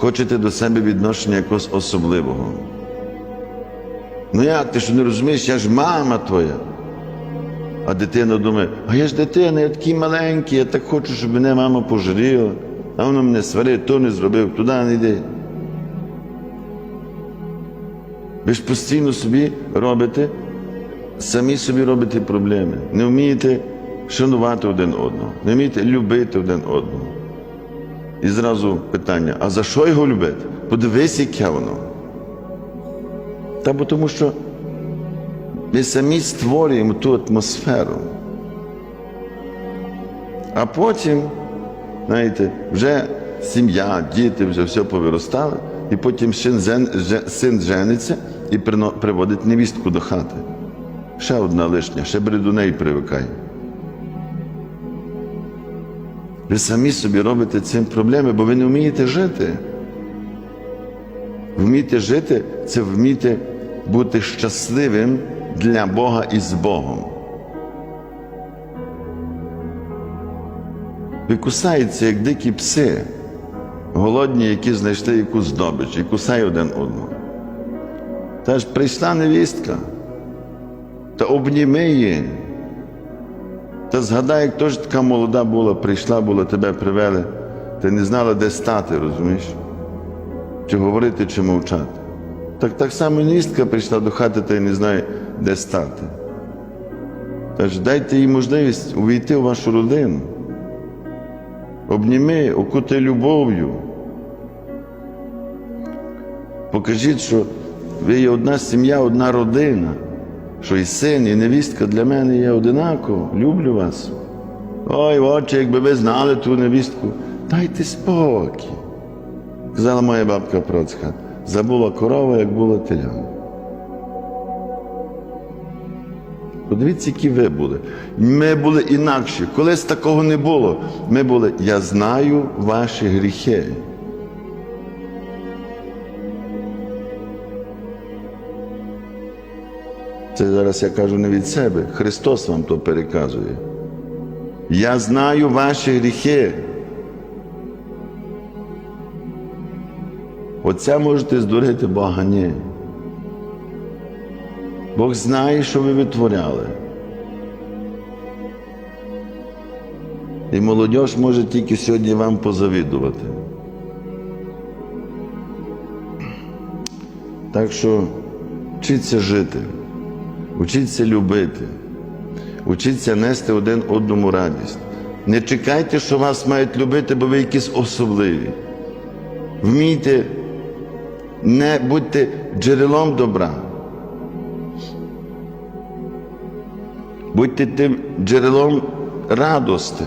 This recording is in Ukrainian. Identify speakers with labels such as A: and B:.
A: хочете до себе відношення якогось особливого. Ну як ти що не розумієш, я ж мама твоя. А дитина думає, а я ж дитина, я такий маленький, я так хочу, щоб мене мама пожаліла, а вона мене сварить, то не зробив, туди не йди. Ви ж постійно собі робите, самі собі робите проблеми. Не вмієте шанувати один одного, не вмієте любити один одного. І зразу питання: а за що його любити? Подивись, яке воно. Та бо тому що ми самі створюємо ту атмосферу. А потім, знаєте, вже сім'я, діти вже все повиростали, і потім син, жениться і приводить невістку до хати. Ще одна лишня, ще бери до неї привикай. Ви самі собі робите цим проблеми, бо ви не вмієте жити. Вміти жити це вміти бути щасливим для Бога і з Богом. Ви кусаються, як дикі пси, голодні, які знайшли якусь здобич, і кусають один одного. Та ж прийшла невістка, та обніми її. Та згадай, як теж така молода була, прийшла була, тебе привели, ти не знала, де стати, розумієш? Чи говорити, чи мовчати. Так так само невістка прийшла до хати та й не знає, де стати. Тож дайте їй можливість увійти в вашу родину. Обніми, окути любов'ю. Покажіть, що ви є одна сім'я, одна родина, що і син, і невістка для мене є одинаково. Люблю вас. Ой, отче, якби ви знали ту невістку, дайте спокій. Казала моя бабка Процька, забула корова, як була теля. Подивіться, які ви були. Ми були інакші. Колись такого не було. Ми були, я знаю ваші гріхи. Це зараз я кажу не від себе. Христос вам то переказує. Я знаю ваші гріхи. Отця можете здурити Бога ні. Бог знає, що ви витворяли. І молодь може тільки сьогодні вам позавідувати. Так що вчіться жити, вчіться любити, учіться нести один одному радість. Не чекайте, що вас мають любити, бо ви якісь особливі. Вмійте, не будьте джерелом добра. Будьте тим джерелом радости.